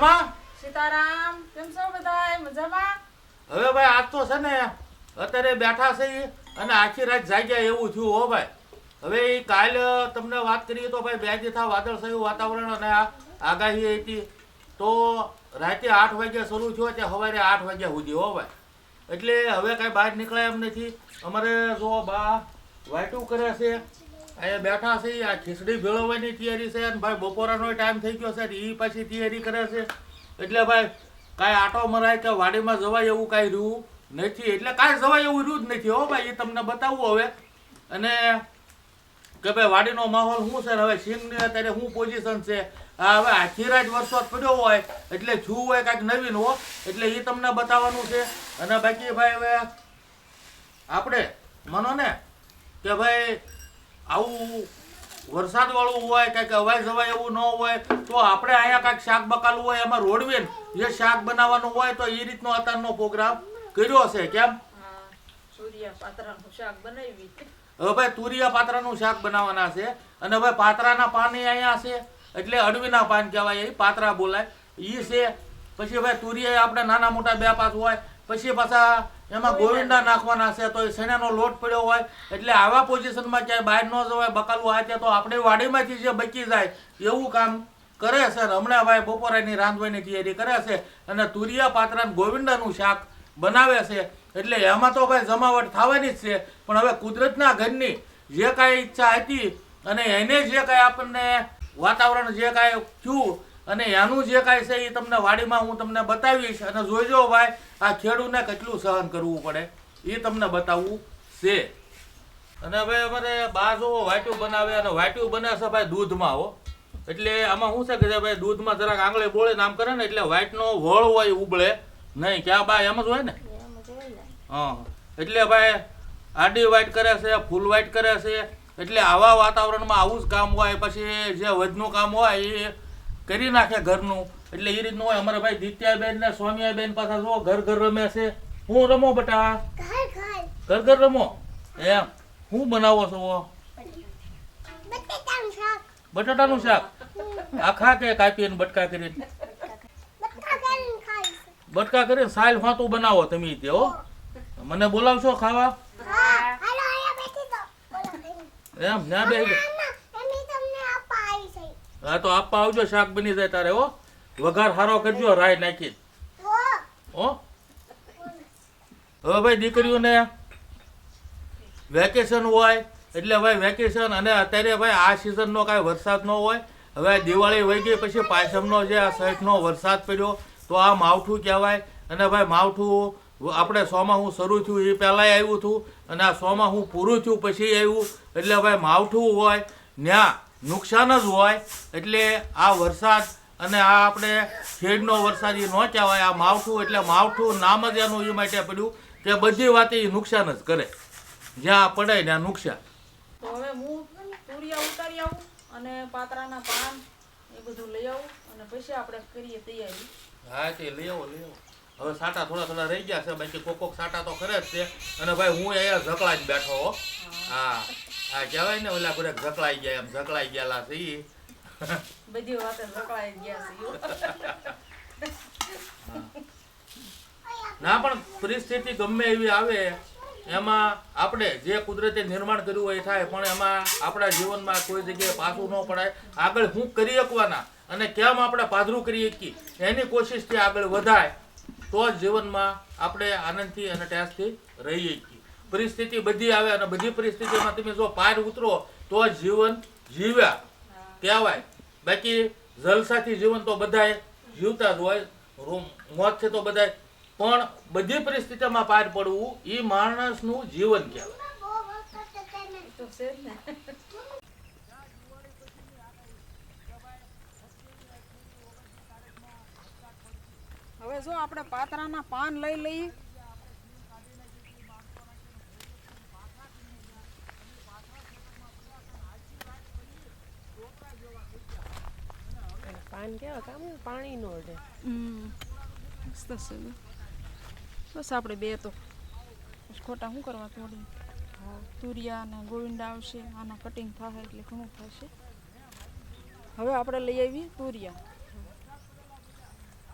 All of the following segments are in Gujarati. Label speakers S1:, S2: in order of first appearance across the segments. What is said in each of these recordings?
S1: મજામાં?
S2: સીતારામ કેમ છો બધા મજામાં?
S1: હવે ભાઈ આજ તો છે ને અત્યારે બેઠા છે અને આખી રાત જાગ્યા એવું થયું હો ભાઈ. હવે એ કાલ તમને વાત કરીએ તો ભાઈ બે દિવસ વાદળછાયું વાતાવરણ અને આ આગાહી હતી. તો રાતે આઠ વાગ્યા શરૂ થયો તે સવારે આઠ વાગ્યા સુધી હો ભાઈ. એટલે હવે કાંઈ બહાર નીકળાય એમ નથી. અમારે જો બા વાટું કરે છે. અહીંયા બેઠા છે, આ ખીચડી ભેળવવાની તૈયારી છે અને ભાઈ બપોરાનો ટાઈમ થઈ ગયો છે એ પાછી તૈયારી કરે છે. એટલે ભાઈ કાંઈ આટો મરાય કે વાડીમાં જવાય એવું કાંઈ રહ્યું નથી. એટલે કાંઈ જવાય એવું રહ્યું જ નથી. હો ભાઈ એ તમને બતાવવું હવે. અને કે ભાઈ, વાડીનો માહોલ શું છે હવે? સિંહની અત્યારે શું પોઝિશન છે? હવે આખી રાત વરસાદ પડ્યો હોય, એટલે છું હોય કાંઈક નવીન, હો. એટલે એ તમને બતાવવાનું છે. અને બાકી ભાઈ, હવે આપણે માનો ને કે ભાઈ આવું વરસાદ વાળું હોય કાંઈક અવાય જવાય એવું ન હોય તો આપણે અહીંયા કાંઈક શાક બકાલું હોય એમાં રોડવેન જે શાક બનાવવાનું હોય તો એ રીતનો અત્યારનો પ્રોગ્રામ કર્યો છે કેમ?
S2: હા શાક બનાવી
S1: હવે ભાઈ તુરિયા પાત્રાનું શાક બનાવવાના છે અને હવે પાત્રાના પાન અહીંયા છે એટલે અડવીના પાન કહેવાય એ પાત્રા બોલાય. એ છે પછી હવે તુરિયા આપણે નાના મોટા બે પાસ હોય પછી પાછા એમાં ગોવિંદા નાખવાના છે તો એ શેણાનો લોટ પડ્યો હોય એટલે આવા પોઝિશનમાં ક્યાંય બહાર ન જવાય બકાલું આ તે આપણે વાડીમાંથી જે બચી જાય એવું કામ કરે છે. હમણાં ભાઈ બપોરાની રાંધવાની તૈયારી કરે છે અને તુરિયા પાત્રા ગોવિંદાનું શાક બનાવે છે. એટલે એમાં તો ભાઈ જમાવટ થવાની જ છે. પણ હવે કુદરતના ઘરની જે કાંઈ ઈચ્છા હતી અને એને જે કાંઈ આપણને વાતાવરણ જે કાંઈ થયું અને એનું જે કાંઈ છે એ તમને વાડીમાં હું તમને બતાવીશ અને જોઈજો ભાઈ આ ખેડૂને કેટલું સહન કરવું પડે. એ તમને બતાવવું છે. અને હવે અમારે બા જો વાટ્યું બનાવે અને વાટ્યું બનાવશે છે ભાઈ દૂધમાં હો. એટલે આમાં શું છે કે ભાઈ દૂધમાં જરાક આંગળે બોળે નામ કરે ને એટલે વાઇટનો વળ હોય ઉબળે. નહીં ક્યાં બા એમ જ હોય ને? હા. એટલે ભાઈ આડી વાઈટ કરે છે ફૂલ વાઈટ કરે છે. એટલે આવા વાતાવરણમાં આવું જ કામ હોય પછી જે વધનું કામ હોય એ કરી નાખે ઘરનું. એટલે એ રીતનું હોય. અમારા ભાઈ દિત્યાબેન ને સ્વામિયાબેન પાછા જો ઘર ઘર રમે છે. હું રમો બટા? ઘર ઘર. રમો? એમ. હું બનાવો છો? બટાટાનું શાક. આખા કે કાપીને બટકા કરીને? બટકા કરીને સાલ ફાતું બનાવો તમે તે હો. મને બોલાવશો ખાવા? એમ ના બે હા, તો આપવા આવજો, શાક બની જાય તારે, હો. વઘાર સારો કરજો રાય નાખી હો? હવે ભાઈ દીકરીઓને વેકેશન હોય, એટલે ભાઈ વેકેશન અને અત્યારે ભાઈ આ સિઝનનો કાંઈ વરસાદ ન હોય. હવે દિવાળી વહી ગઈ, પછી પાયસમનો જે આ સાઈડનો વરસાદ પડ્યો, તો આ માવઠું કહેવાય. અને ભાઈ માવઠું આપણે સોમાં હું શરૂ થયું, એ પહેલાંય આવ્યું હતું. અને આ સોમાં હું પૂરું થયું, પછી આવ્યું. એટલે ભાઈ માવઠું હોય ત્યાં નુકસાન જ હોય એટલે આ વરસાદ અને આ આપણે શેડનો વરસાદ એ ન કહેવાય આ માવઠું એટલે માવઠું નામ જ એનું એ માટે પડ્યું કે બધી વાત એ નુકસાન જ કરે. જ્યાં પડે ત્યાં નુકસાન.
S2: તો હવે હું તુરિયા ઉતારી આવું અને પાતરાના પાન એ બધું લઈ આવું અને પછી આપણે કરીએ તૈયારી.
S1: હા તે લઈ આવો લઈ આવો. હવે સાટા થોડા થોડા રહી ગયા છે બાકી કોક કોક સાટા તો ખરે જ છે. અને ભાઈ હું અહીંયા ઝકલા જ બેઠો હો. હા. હા કહેવાય ને ઓલા બધા ઝકલાઈ ગયા એમ ઝકલાઈ ગયેલા છે ઈ
S2: બધી વાતે ગયા છે
S1: ના પણ પરિસ્થિતિ ગમે એવી આવે એમાં આપણે જે કુદરતે નિર્માણ કર્યું હોય એ થાય પણ એમાં આપણા જીવનમાં કોઈ જગ્યાએ પાછું ન પડાય. આગળ શું કરી શકવાના અને કેમ આપણે પાધરું કરી શકીએ એની કોશિશથી આગળ વધાય તો જ જીવનમાં આપણે આનંદથી અને ટેસ્ટથી રહી શકીએ પરિસ્થિતિ બધી આવે અને બધી પરિસ્થિતિમાં તમે જો પાર ઉતરો તો જીવન જીવ્યા કહેવાય. બાકી જલસાથી જીવન તો બધાએ જીવતા જ હોય રૂમ- મોત છે તો બધાએ પણ બધી પરિસ્થિતિમાં પાર પડવું એ માણસનું જીવન કહેવાય.
S2: હવે જો આપણે પાતરાના પાન લઈ લઈએ
S3: પાન કેવા? કામ પાણી નો અડે.
S2: મસ્ત બસ આપણે બે તો. ખોટા શું કરવા તોડી તુરિયા અને ગોવિંદા આવશે, આના કટિંગ થાય એટલે ઘણું થશે હવે આપણે લઈ આવી તુરિયા.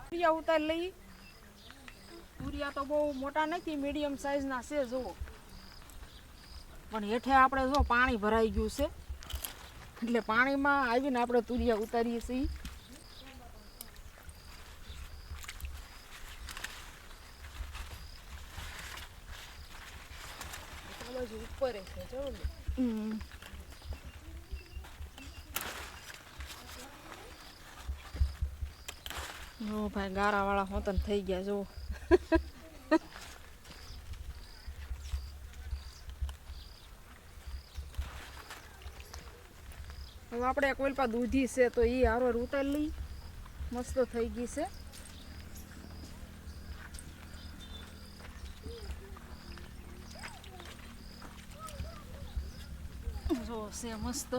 S2: તુરિયા ઉતારી લઈ. તુરિયા તો બહુ મોટા નથી મીડિયમ સાઈઝના છે, જુઓ. પણ હેઠે આપણે જો પાણી ભરાઈ ગયું છે. એટલે પાણીમાં આવીને આપણે તુરિયા ઉતારીએ છીએ
S3: આ બાજુ ઉપર છે જો
S2: ભાઈ ગારા વાળા હોતન થઈ ગયા જો હવે આપણે એક ઓલપા દૂધી છે, તો એ હારો ઉતારી લઈ. મસ્ત થઈ ગઈ છે. છે મસ્ત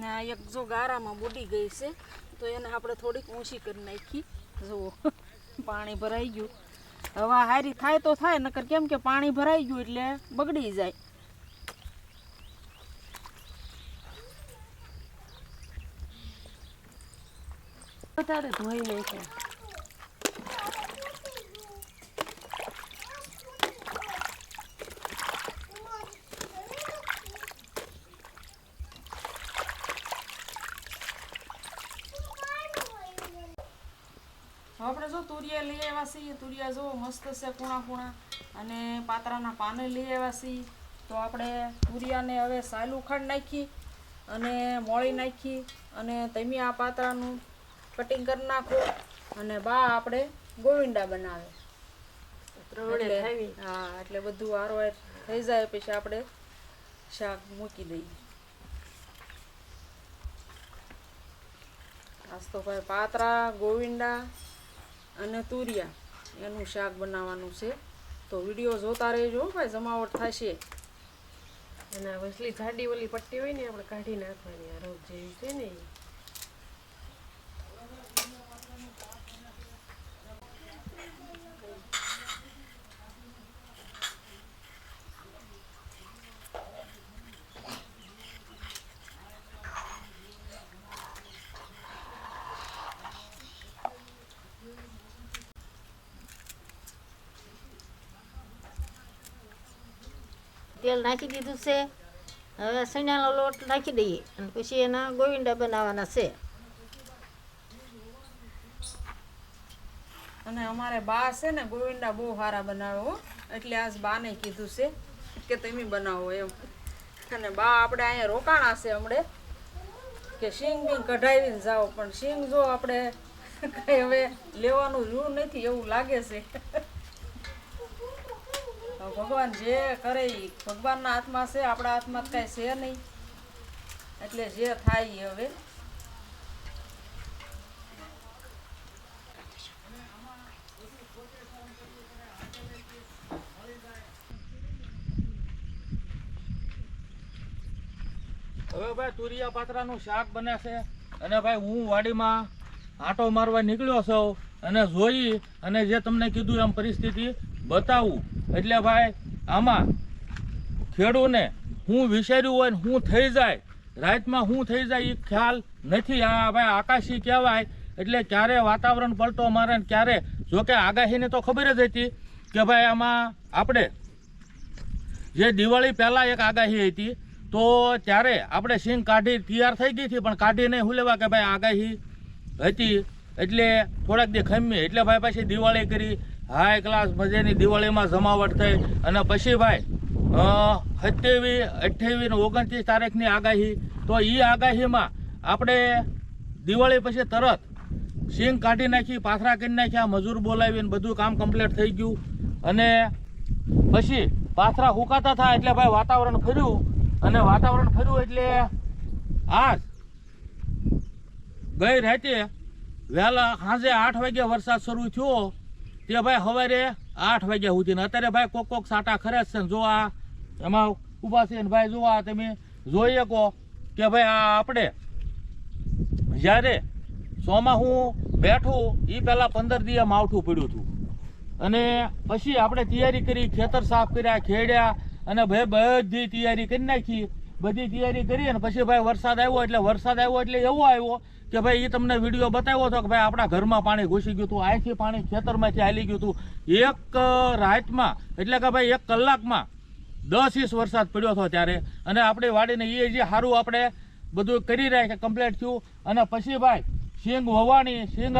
S2: ને એક જો ગારામાં બુડી ગઈ છે, તો એને આપણે થોડીક ઊંચી કરી નાખી. જુઓ, પાણી ભરાઈ ગયું. હવા હારી થાય તો થાય, નકર કેમ કે પાણી ભરાઈ ગયું એટલે બગડી જાય.
S3: વધારે ધોઈ નાખે
S2: આપણે જો તુરિયા લઈ આવ્યા છીએ તુરિયા જો મસ્ત છે કૂણા કૂણા અને પાતરાના પાને લઈ આવ્યા છીએ. તો આપણે તુરિયાને હવે સાલ ઉખાડ નાખી અને મોળી નાખી અને તમે આ પાતરાનું કટિંગ કરી નાખો અને બા આપણે ગોવિંદા બનાવે. હા એટલે બધું આરો થઈ જાય પછી આપણે શાક મૂકી દઈએ. આજ તો ભાઈ પાતરા ગોવિંદા અને તુરિયા, એનું શાક બનાવવાનું છે. તો વીડિયો જોતા રહેજો ભાઈ, જમાવટ થશે.
S3: અને વસલી જાડી ઓલી પટ્ટી હોય ને, આપણે કાઢી નાખવાની, આ રોગ જેવી છે ને
S4: તેલ નાખી દીધું છે. હવે સૈણાનો લોટ નાખી દઈએ અને પછી એના ગોવિંદા બનાવવાના છે.
S2: અને અમારે બા છે ને, ગોવિંદા બહુ સારા બનાવે એટલે આજ બાને કીધું છે કે તમે બનાવો એમ. અને બા આપણે અહીંયા રોકાણા છે હમણે. કે શીંગ બીંગ કઢાવીને જાઓ. પણ શીંગ જો આપણે કઈ હવે લેવાનું રહ્યું નથી એવું લાગે છે. ભગવાન જે કરે ભગવાનના હાથમાં છે, આપણા હાથમાં કાંઈ છે નહીં. એટલે જે થાય હવે.
S1: હવે ભાઈ તુરિયા પાત્રાનું શાક બને છે અને ભાઈ હું વાડીમાં આંટો મારવા નીકળ્યો છું અને જોઈ અને જે તમને કીધું એમ પરિસ્થિતિ બતાવું. એટલે ભાઈ, આમાં ખેડૂને હું વિચાર્યું હોય ને હું થઈ જાય. રાતમાં હું થઈ જાય એ ખ્યાલ નથી. આ ભાઈ આકાશી કહેવાય. એટલે ક્યારે વાતાવરણ પલટો મારે ને ક્યારે? જોકે આગાહીને તો ખબર જ હતી કે ભાઈ આમાં આપણે જે દિવાળી પહેલાં એક આગાહી હતી, તો ત્યારે આપણે સિંગ કાઢી તૈયાર થઈ ગઈ હતી, પણ કાઢી નહીં. હું લેવા કે ભાઈ આગાહી હતી. એટલે થોડાક દી ખમી એટલે ભાઈ પાછી દિવાળી કરી. હાઈ ક્લાસ મજાની દિવાળીમાં જમાવટ થઈ અને પછી ભાઈ સત્યાવીસ અઠ્યાવીસ ને ઓગણત્રીસ તારીખની આગાહી. તો એ આગાહીમાં આપણે દિવાળી પછી તરત સિંગ કાઢી નાખી, પાથરા કરી નાખ્યા, મજૂર બોલાવીને બધું કામ કમ્પ્લીટ થઈ ગયું. અને પછી પાથરા હુકાતા થાય એટલે ભાઈ વાતાવરણ ફર્યું. અને વાતાવરણ ફર્યું એટલે આજ ગઈ રાતે વહેલા સાંજે આઠ વાગ્યા વરસાદ શરૂ થયો. તે ભાઈ સવારે આઠ વાગ્યા સુધી અત્યારે ભાઈ કોક કોક સાટા ખરે છે ને જો આ એમાં ઊભા છે ને ભાઈ જો આ તમે જોઈ શકો કે ભાઈ આ આપણે જ્યારે સોમાં હું બેઠું એ પહેલાં પંદર દિવસ માવઠું પડ્યું હતું. અને પછી આપણે તૈયારી કરી, ખેતર સાફ કર્યા, ખેડ્યા, અને ભાઈ બધી તૈયારી કરી નાખી. બધી તૈયારી કરી અને પછી ભાઈ વરસાદ આવ્યો એટલે વરસાદ આવ્યો એટલે એવો આવ્યો કે ભાઈ એ તમને વીડિયો બતાવ્યો હતો કે ભાઈ આપણા ઘરમાં પાણી ઘૂસી ગયું હતું, અહીંથી પાણી ખેતરમાંથી હાલી ગયું હતું. એક રાતમાં, એટલે કે ભાઈ એક કલાકમાં દસ ઇંચ વરસાદ પડ્યો હતો ત્યારે. અને આપણી વાડીને એ જે સારું આપણે બધું કરી રહ્યા કે કમ્પ્લીટ થયું. અને પછી ભાઈ સિંગ વવાણી, સિંગ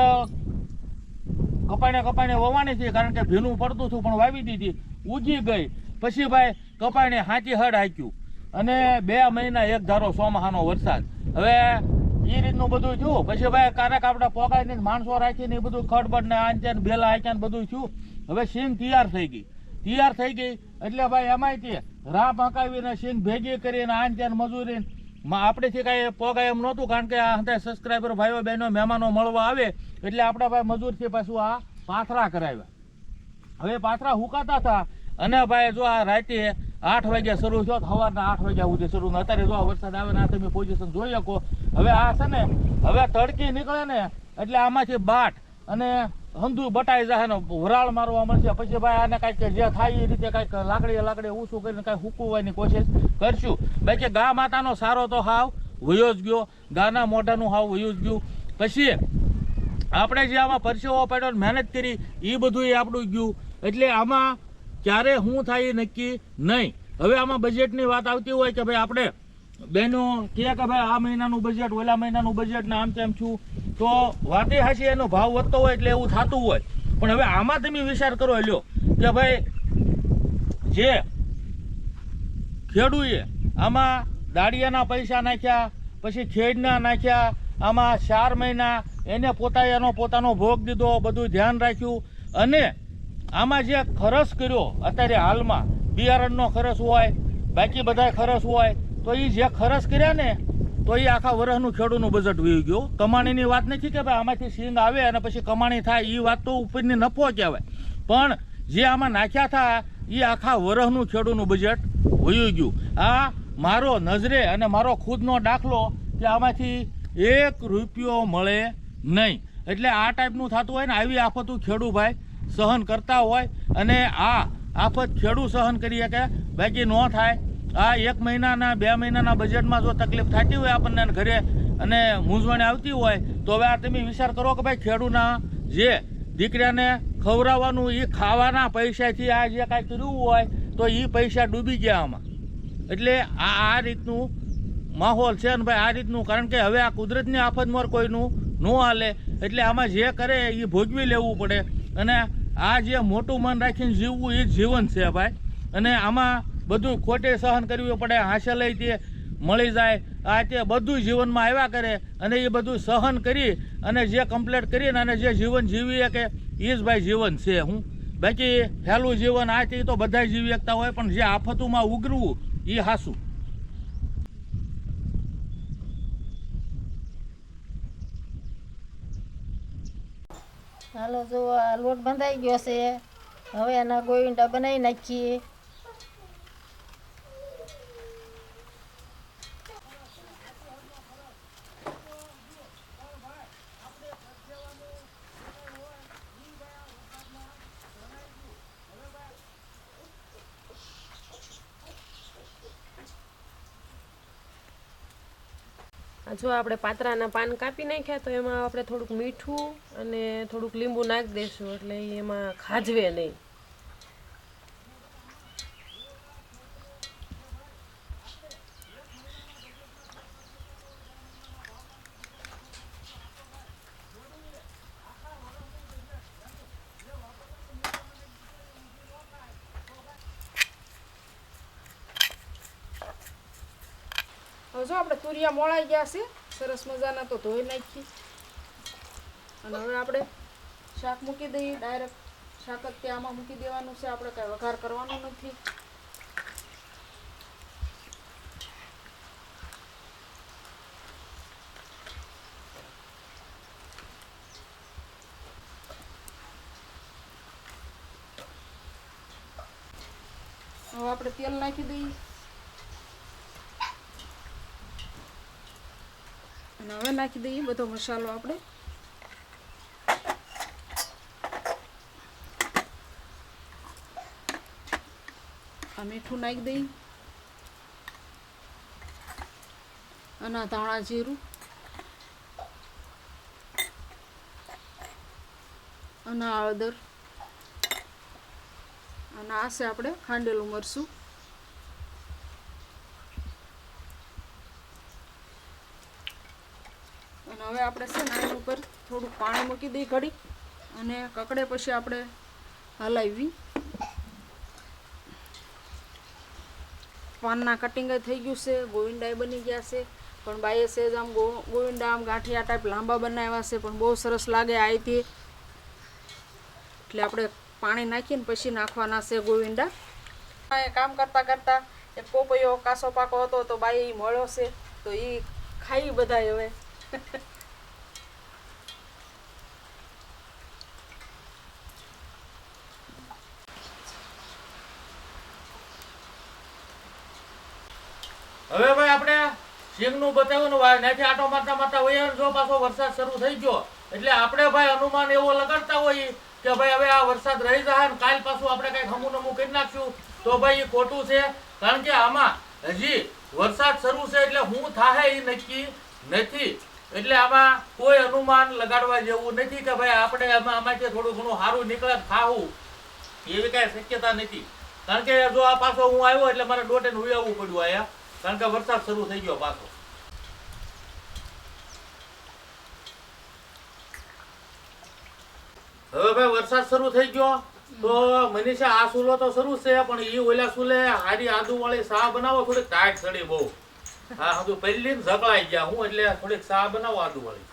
S1: કપાઈને કપાઈને વવાની હતી કારણ કે ભીનું પડતું હતું, પણ વાવી દીધી. ઉગી ગઈ. પછી ભાઈ કપાઈને હાથી હડ હાક્યું અને બે મહિના એક ધારો ચોમાહાનો વરસાદ. હવે એ રીતનું બધું થયું. પછી ભાઈ ક્યારેક આપણે પોગાઈને માણસો રાખીને એ બધું ખડબડ ને આન તેન ભેલા આક્યા ને બધું થયું. હવે સિંગ તૈયાર થઈ ગઈ. તૈયાર થઈ ગઈ એટલે ભાઈ એમાંય તે રાહ પકાવીને સિંગ ભેગી કરીને તેન મજૂરી આપણેથી કાંઈ પોગાય એમ નહોતું, કારણ કે આ હતા સબસ્ક્રાઈબર ભાઈઓ બહેનો મહેમાનો મળવા આવે એટલે આપણે ભાઈ મજૂરથી પાછું આ પાથરા કરાવ્યા. હવે પાથરા હુકાતા હતા. અને ભાઈ જો આ રાતે આઠ વાગ્યા શરૂ થયો, સવારના આઠ વાગ્યા સુધી શરૂ. અત્યારે જો વરસાદ આવે ને આ તમે પોઝિશન જોઈ શકો. હવે આ છે ને, હવે તડકી નીકળે ને, એટલે આમાંથી બાટ અને હંધુ બટાઈ જાય ને વરાળ મારવા મળશે. પછી ભાઈ આને કાંઈક જે થાય એ રીતે કાંઈક લાકડી લાકડી ઊંચું કરીને કાંઈ હુકવવાની કોશિશ કરશું. બાકી ગા માતાનો સારો તો હાવ વયો જ ગયો. ગાના મોઢાનું હાવ વયું જ ગયું. પછી આપણે જે આમાં પરસેવો પાડ્યો મહેનત કરી એ બધું આપણું ગયું. એટલે આમાં ક્યારે શું થાય એ નક્કી નહીં. હવે આમાં બજેટની વાત આવતી હોય કે ભાઈ આપણે બહેનો કહે કે ભાઈ આ મહિનાનું બજેટ ઓલા મહિનાનું બજેટ ને આમ તેમ છું, તો વાતે હાશી એનો ભાવ વધતો હોય એટલે એવું થતું હોય. પણ હવે આમાં તમે વિચાર કરો, લ્યો, કે ભાઈ જે ખેડૂએ આમાં દાડિયાના પૈસા નાખ્યા, પછી ખેડના નાખ્યા, આમાં ચાર મહિના એને પોતા એનો પોતાનો ભોગ દીધો, બધું ધ્યાન રાખ્યું, અને આમાં જે ખર્ચ કર્યો, અત્યારે હાલમાં, બિયારણનો ખર્ચ હોય, બાકી બધા ખર્ચ હોય, તો એ જે ખર્ચ કર્યા ને, તો એ આખા વર્ષનું ખેડૂતનું બજેટ વહી ગયું. કમાણીની વાત નથી કે ભાઈ આમાંથી સિંગ આવે અને પછી કમાણી થાય એ વાત તો ઉપરની નફો કહેવાય. પણ જે આમાં નાખ્યા હતા એ આખા વર્ષનું ખેડૂતનું બજેટ વયું ગયું. આ મારો નજરે અને મારો ખુદનો દાખલો કે આમાંથી એક રૂપિયો મળે નહીં. એટલે આ ટાઈપનું થતું હોય ને, આવી આફતું ખેડૂ ભાઈ સહન કરતા હોય અને આ આફત ખેડૂ સહન કરી શકે. બાકી ન થાય. આ એક મહિનાના, બે મહિનાના બજેટમાં જો તકલીફ થતી હોય આપણને ઘરે અને મૂંઝવણ આવતી હોય, તો હવે આ તમે વિચાર કરો કે ભાઈ ખેડૂના જે દીકરાને ખવડાવવાનું એ ખાવાના પૈસાથી આ જે કાંઈ કર્યું હોય, તો એ પૈસા ડૂબી ગયા આમાં. એટલે આ આ રીતનું માહોલ છે ને ભાઈ આ રીતનું, કારણ કે હવે આ કુદરતની આફતમાં કોઈનું ન હાલે. એટલે આમાં જે કરે એ ભોગવી લેવું પડે. અને આ જે મોટું મન રાખીને જીવવું એ જીવન છે ભાઈ. અને આમાં બધું ખોટે સહન કરવું પડે હાંસે લઈ તે મળી જાય. આ તે બધું જીવનમાં આવ્યા કરે અને એ બધું સહન કરી અને જે કમ્પ્લીટ કરીને અને જે જીવન જીવી શકે એ જ ભાઈ જીવન છે હું. બાકી હેલું જીવન આ તે તો બધા જીવી શકતા હોય, પણ જે આફતોમાં ઉગરવું એ હાસું.
S4: હાલો જો આ લોટ બંધાઈ ગયો છે. હવે એના ગોવિંદા બનાવી નાખીએ.
S3: જો આપણે પાતરાના પાન કાપી નાખ્યા તો એમાં આપણે થોડુંક મીઠું અને થોડુંક લીંબુ નાખી દઈશું એટલે એમાં ખાજવે નહીં.
S2: હવે જો આપણે તુરિયા મોળાઈ ગયા છે, સરસ મજાના તો ધોઈ નાખી અને હવે આપણે શાક મૂકી દઈએ ડાયરેક્ટ શાક જ ત્યાં આમાં મૂકી દેવાનું છે, આપણે કાંઈ વઘાર કરવાનો નથી. હવે આપણે તેલ નાખી દઈએ અને નાખી દઈએ, બધો મસાલો આપણે. મીઠું નાખી દઈએ. અને ધાણા જીરું. અને હળદર. અને આ છે આપણે ખાંડેલું મરચું અને હવે આપણે છે ને આની ઉપર થોડું પાણી મૂકી દઈ ઘડી અને કકડે પછી આપણે હલાવી. પાનના કટિંગ થઈ ગયું છે ગોવિંદાય બની ગયા છે, પણ બાઈએ સેજ આમ ગોવિંદા આમ ગાંઠિયા ટાઈપ લાંબા બનાવ્યા છે, પણ બહુ સરસ લાગે આઈથી. એટલે આપણે પાણી નાખીને પછી નાખવાના છે ગોવિંદા. કામ કરતા કરતા એક પોપૈયો કાસો પાકો હતો તો બાઈ મળ્યો છે, તો એ ખાઈ બધા હવે.
S1: હવે ભાઈ આપણે સિંગનું બતાવ્યું ને ભાઈ ત્યાંથી આટો મારતા મારતા હોય જો પાછો વરસાદ શરૂ થઈ ગયો. એટલે આપણે ભાઈ અનુમાન એવો લગાડતા હોઈએ કે ભાઈ હવે આ વરસાદ રહી જશે ને કાલ પાછું આપણે કંઈક હમું નમું કરી નાખશું. તો ભાઈ એ ખોટું છે. કારણ કે આમાં હજી વરસાદ શરૂ છે એટલે હું થાહે એ નક્કી નથી. એટલે આમાં કોઈ અનુમાન લગાડવા જેવું નથી કે ભાઈ આપણે આમાં આમાંથી થોડું ઘણું સારું નીકળે ખાવું. એવી કાંઈ શક્યતા નથી. કારણ કે જો આ પાછો હું આવ્યો એટલે મારે દોઢે આવવું પડ્યું આયા કારણ કે વરસાદ શરૂ થઈ ગયો પાછો. હવે ભાઈ વરસાદ શરૂ થઈ ગયો, તો મનીષા, આ સુલો તો શરૂ છે, પણ એ ઓલા સુલે હારી આદુ વાળી સા બનાવો, થોડીક ટાઈટ થડી બહુ. હા, હજુ પહેલી ઝકળાઈ ગયા હું, એટલે થોડીક સા બનાવો આદુ વાળી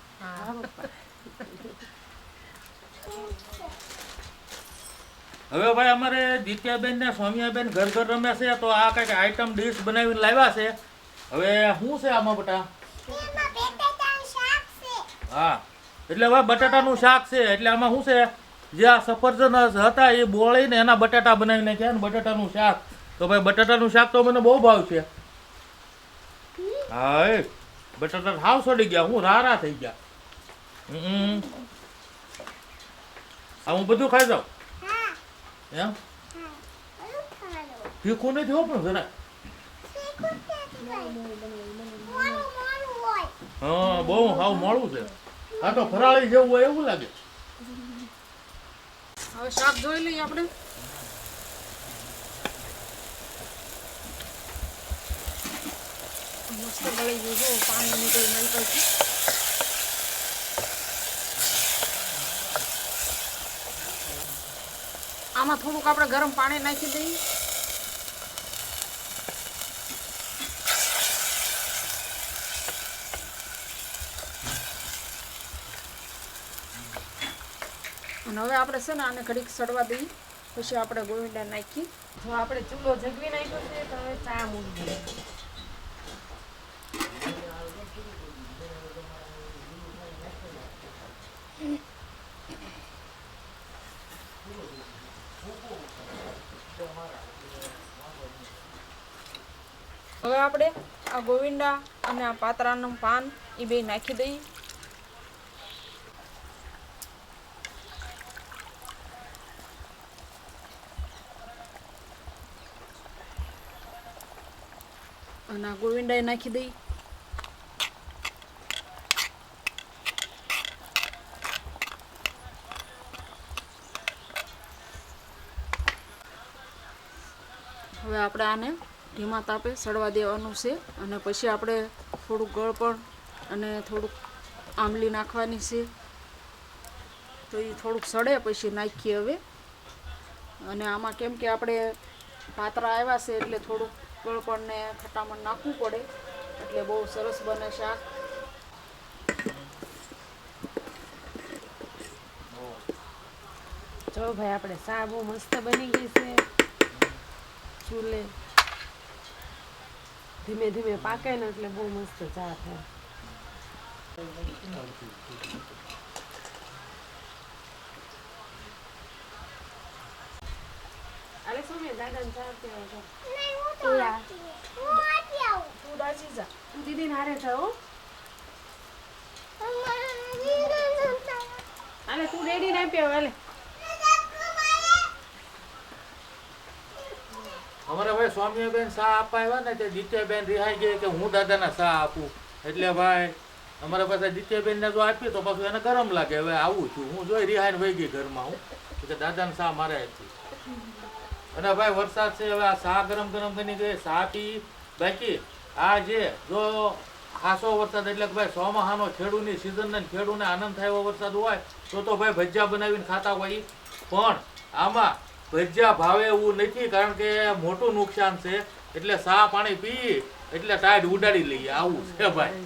S1: હવે ભાઈ અમારે દિત્યાબેન ને સૌમ્યાબેન ઘર ઘર રમે છે, તો આ કંઈક આઈટમ ડીશ બનાવીને લાવ્યા છે. હવે શું છે આમાં બટા? હા, એટલે હવે બટાટાનું શાક છે, એટલે આમાં શું છે? જે આ સફરજન હતા એ બોળીને એના બટાટા બનાવી નાખ્યા ને બટાટાનું શાક. તો ભાઈ બટાટાનું શાક તો મને બહુ ભાવ છે. હા, એ બટાટા હાવ સડી ગયા, હું રારા થઈ ગયા. હમ હું બધું ખાઈ જાઉં એમ તીખું નથી હો પણ જરા હા બહુ હાવ મોડું છે. આ તો ફરાળી જેવું હોય એવું લાગે.
S2: હવે શાક જોઈ લઈએ આપણે. મસ્ત ગળી ગયું પાણી નીકળી નીકળતું આમાં થોડુંક આપણે ગરમ પાણી નાખી દઈએ. અને હવે આપણે છે ને આને ઘડીક સડવા દઈએ. પછી આપણે ગોવિંદા નાખી
S3: જો આપણે ચૂલો જગવી નાખ્યો છે, તો હવે ચા મૂકી દઈએ.
S2: હવે આપણે આ ગોવિંદા અને આ પાતરાનું પાન એ બે નાખી દઈએ. અને આ ગોવિંદા એ નાખી દઈએ. હવે આપણે આને ધીમા તાપે સડવા દેવાનું છે અને પછી આપણે થોડુંક ગળપણ અને થોડુંક આંબલી નાખવાની છે. તો એ થોડુંક સડે પછી નાખીએ હવે. અને આમાં કેમ કે આપણે પાતરા આવ્યા છે એટલે થોડુંક ગળપણને ખટામણ નાખવું પડે. એટલે બહુ સરસ બને શાક.
S3: જો ભાઈ, આપણે બહુ મસ્ત બની ગઈ છે. ચૂલે. ધીમે ધીમે પાકે ને એટલે બહુ મસ્ત ચા થાય. અરે સોમ્ય દાદાને ચા આવજો.
S2: તું દાજી જા.
S3: તું દીદી હારે જાઓ. અરે તું રેડી ના આપી આવ હાલે
S1: અમારે ભાઈ સ્વામીબેન સા આપવા આવ્યા ને તે દિત્યાબેન રિહાઈ ગઈ કે હું દાદાના સા આપું. એટલે ભાઈ, અમારા પાસે દિત્યબેનને જો આપી તો પાછું એને ગરમ લાગે. હવે આવું છું. હું જોઈ રિહાઈને વહી ગઈ ઘરમાં હું. કે દાદાને શાહ મારે હતી અને ભાઈ વરસાદ છે, હવે આ શા ગરમ ગરમ બની ગઈ. શા પી. બાકી આ જે જો ખાસો વરસાદ એટલે કે ભાઈ સોમાહાનો ખેડૂની સિઝનને ખેડૂને આનંદ થાય એવો વરસાદ હોય, તો તો ભાઈ ભજીયા બનાવીને ખાતા હોય પણ આમાં ભજીયા ભાવે એવું નથી, કારણ કે મોટું નુકસાન છે. એટલે સા પાણી પી, એટલે ટાઈડ ઉડાડી લઈએ. આવું છે ભાઈ.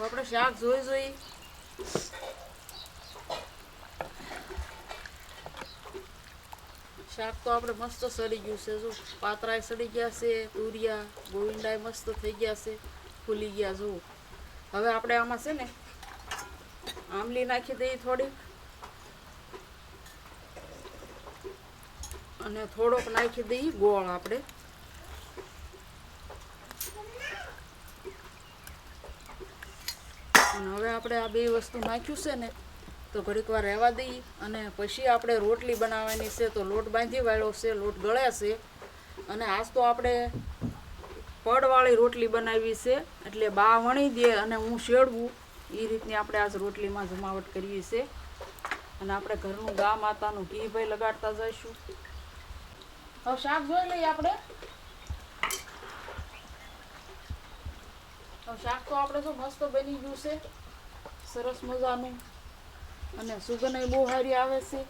S2: આપણે શાક જોઈ જોઈ. શાક તો આપણે મસ્ત સડી ગયું છે. જો પાતરાય સડી ગયા છે, તુરિયા, ગોવિંદાય મસ્ત થઈ ગયા છે, ફૂલી ગયા જો હવે આપણે આમાં છે ને આમલી નાખી દઈએ થોડી અને થોડોક નાખી દઈએ ગોળ આપણે. અને હવે આપણે આ બે વસ્તુ નાખ્યું છે ને, તો ઘડીક વાર રહેવા દઈએ. અને પછી આપણે રોટલી બનાવવાની છે, તો લોટ બાંધી વાળ્યો છે, લોટ ગળે છે. અને આજ તો આપણે પડવાળી રોટલી બનાવી છે, એટલે બા વણી દે અને હું શેડવું. એ રીતની આપણે આજ રોટલીમાં જમાવટ કરીએ છે અને આપણે ઘરનું ગા માતાનું ઘી ભાઈ લગાડતા જઈશું. હવે શાક જોઈ લઈએ આપણે. હવે શાક તો આપણે તો મસ્ત બની ગયું છે. સરસ મજાનું. અને સુગંધ બહુ સારી આવે છે.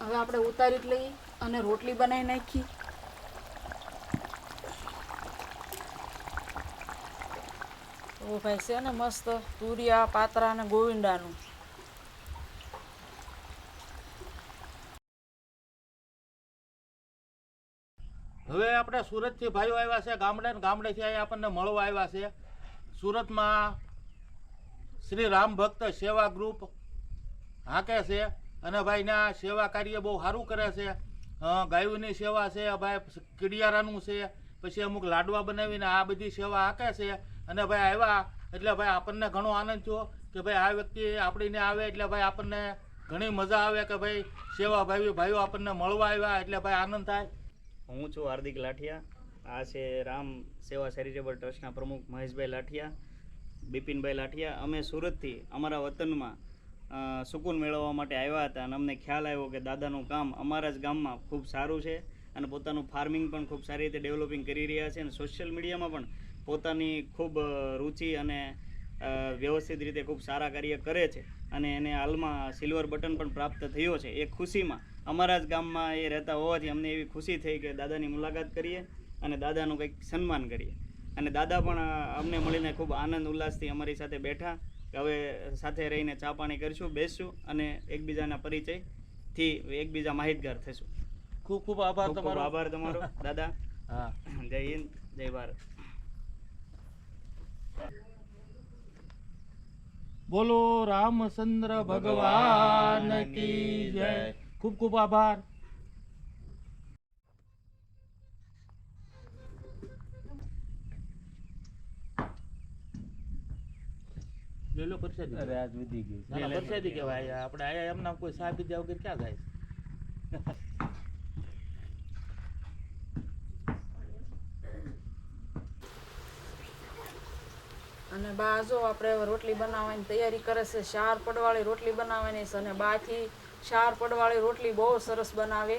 S2: હવે આપણે ઉતારી લઈએ અને રોટલી બનાવી નાખી. ઓ ભાઈ છે ને મસ્ત તુરિયા, પાતરા અને ગોવિંદાનું.
S1: હવે આપણે સુરતથી ભાઈઓ આવ્યા છે ગામડે ને ગામડેથી અહીંયા આપણને મળવા આવ્યા છે. સુરતમાં શ્રી રામ ભક્ત સેવા ગ્રુપ હાંકે છે અને ભાઈના સેવા કાર્ય બહુ સારું કરે છે. ગાયોની સેવા છે, ભાઈ કીડિયારાનું છે, પછી અમુક લાડવા બનાવીને આ બધી સેવા હાંકે છે. અને ભાઈ આવ્યા, એટલે ભાઈ આપણને ઘણો આનંદ થયો કે ભાઈ આ વ્યક્તિ આપણીને આવે, એટલે ભાઈ આપણને ઘણી મજા આવે કે ભાઈ સેવા ભાઈ ભાઈઓ આપણને મળવા આવ્યા, એટલે ભાઈ આનંદ થાય.
S5: હું છું હાર્દિક લાઠિયા. આ છે રામ સેવા ચેરિટેબલ ટ્રસ્ટના પ્રમુખ મહેશભાઈ લાઠિયા, બિપિનભાઈ લાઠિયા. અમે સુરતથી અમારા વતનમાં સુકૂન મેળવવા માટે આવ્યા હતા અને અમને ખ્યાલ આવ્યો કે દાદાનું કામ અમારા જ ગામમાં ખૂબ સારું છે અને પોતાનું ફાર્મિંગ પણ ખૂબ સારી રીતે ડેવલપિંગ કરી રહ્યા છે અને સોશિયલ મીડિયામાં પણ પોતાની ખૂબ રુચિ અને વ્યવસ્થિત રીતે ખૂબ સારા કાર્ય કરે છે અને એને હાલમાં સિલ્વર બટન પણ પ્રાપ્ત થયો છે. એ ખુશીમાં અમારા જ ગામમાં એ રહેતા હોવાથી અમને એવી ખુશી થઈ કે દાદાની મુલાકાત કરીએ અને દાદાનું કંઈક સન્માન કરીએ. અને દાદા પણ અમને મળીને ખૂબ આનંદ ઉલ્લાસથી અમારી સાથે બેઠા. હવે સાથે રહીને ચા પાણી કરીશું બેસશું અને એકબીજાના પરિચયથી એકબીજા માહિતગાર થશું
S1: ખૂબ ખૂબ આભાર તમારો.
S5: આભાર તમારો. દાદા
S1: હા.
S5: જય હિન્દ જય ભારત.
S1: બોલો રામચંદ્ર ભગવાન કી જય. ખૂબ ખૂબ આભાર. લઈ લો પરસાદી
S6: અરે આજ વધી
S1: ના, પરસાદી કહેવાય. આપણે આયા એમના કોઈ સાહેબ પીધા વગર ક્યાં જાય
S2: બા આપણે રોટલી બનાવવાની તૈયારી કરે છે, શાર પડવાળી રોટલી બનાવવાની છે અને બાથી શાર પડવાળી રોટલી બહુ સરસ બનાવે.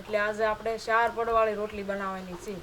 S2: એટલે આજે આપણે શાર પડવાળી રોટલી બનાવવાની છે.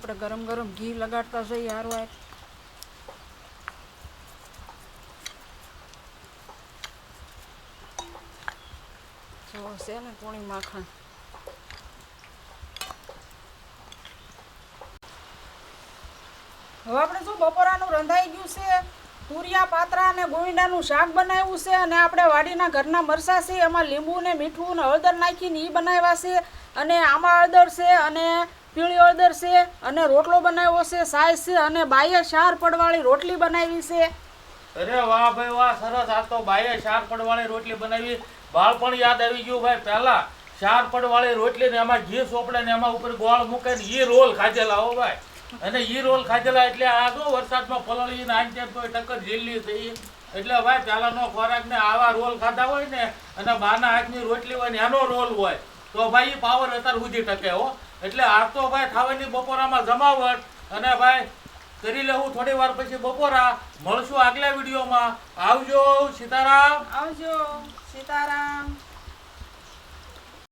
S2: આપણે ગરમ ગરમ ઘી લગાડતા જઈએ જો છે ને કોણી માખણ. હવે આપણે શું બપોરાનું રંધાઈ ગયું છે તુરિયા પાત્રા અને ગોવિંદાનું શાક બનાવ્યું છે અને આપણે વાડીના ઘરના મરસા છે, એમાં લીંબુ ને મીઠું ને હળદર નાખીને એ બનાવ્યા છે અને આમાં હળદર છે અને પીળી હળદર છે અને રોટલો બનાવ્યો છે, સાઈઝ છે અને બાઈએ શાર પડવાળી રોટલી બનાવી છે.
S1: અરે વાહ ભાઈ વાહ, સરસ. આ તો બાઈએ શાર પડવાળી રોટલી બનાવી. બાળપણ યાદ આવી ગયું ભાઈ. પહેલા શાર પડવાળી રોટલી ને એમાં ઘી સોપડે ને એમાં ઉપર ગોળ મૂકે ને એ રોલ ખાધેલા હો ભાઈ. અને એ રોલ ખાધેલા એટલે આ જો વરસાદમાં પલળી ને આમ તેમ કોઈ ટક્કર ઝીલી થઈ. એટલે ભાઈ, પહેલાનો ખોરાક ને આવા રોલ ખાધા હોય ને અને બાના હાથની રોટલી હોય ને એનો રોલ હોય. તો ભાઈ પાવર અત્યારે સુધી ટકે હો. એટલે આ તો ભાઈ ખાવાની બપોરામાં જમાવટ અને ભાઈ કરી લેવું થોડી વાર પછી બપોરા. મળશું આગલા વિડીયોમાં. આવજો, સીતારામ.
S2: આવજો, સીતારામ.